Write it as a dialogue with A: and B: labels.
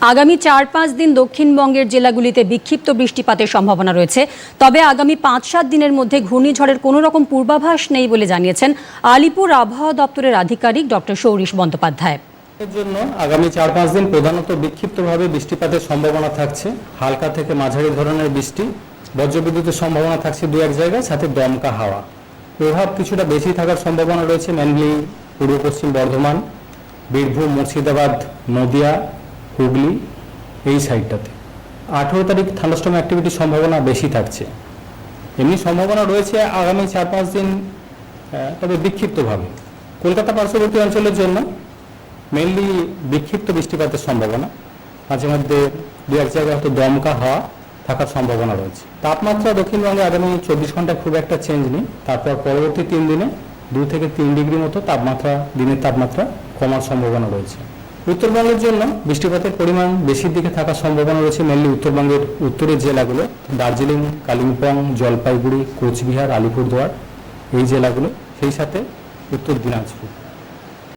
A: আগামী চার পাঁচ দিন দক্ষিণবঙ্গের জেলাগুলিতে বিক্ষিপ্ত বৃষ্টিপাতের সম্ভাবনা রয়েছে। তবে আগামী পাঁচ সাত দিনের মধ্যে ঘূর্ণিঝড়ের কোনো রকম পূর্বাভাস নেই বলে জানিয়েছেন আলিপুর আবহাওয়া দপ্তরের আধিকারিক ডক্টর সৌরিশ বন্দ্যোপাধ্যায়।
B: জন্য আগামী চার পাঁচ দিন প্রধানত বিক্ষিপ্তভাবে বৃষ্টিপাতের সম্ভাবনা থাকছে। হালকা থেকে মাঝারি ধরনের বৃষ্টি, বজ্রবিদ্যুতের সম্ভাবনা থাকছে দু এক জায়গায়, সাথে দমকা হাওয়া। প্রভাব কিছুটা বেশি থাকার সম্ভাবনা রয়েছে মেনলি পূর্ব পশ্চিম বর্ধমান, বীরভূম, মুর্শিদাবাদ, নদিয়া হুগলি এই সাইডটাতে আঠেরো তারিখ থান্ডাস্টম অ্যাক্টিভিটির সম্ভাবনা বেশি থাকছে। এমনি সম্ভাবনা রয়েছে আগামী চার পাঁচ দিন তবে বিক্ষিপ্তভাবে। কলকাতা পার্শ্ববর্তী অঞ্চলের জন্য মেনলি বিক্ষিপ্ত বৃষ্টিপাতের সম্ভাবনা। মাঝে মধ্যে দু এক জায়গায় হয়তো দমকা হওয়া থাকার সম্ভাবনা রয়েছে। তাপমাত্রা দক্ষিণবঙ্গে আগামী চব্বিশ ঘন্টায় খুব একটা চেঞ্জ নেই। তারপর পরবর্তী তিন দিনে দু থেকে তিন ডিগ্রি মতো তাপমাত্রা, দিনের তাপমাত্রা কমার সম্ভাবনা রয়েছে। উত্তরবঙ্গের জন্য বৃষ্টিপাতের পরিমাণ বেশির দিকে থাকার সম্ভাবনা রয়েছে মেনলি উত্তরবঙ্গের উত্তরের জেলাগুলো। দার্জিলিং, কালিম্পং, জলপাইগুড়ি, কোচবিহার, আলিপুরদুয়ার এই জেলাগুলো, সেই সাথে উত্তর দিনাজপুর।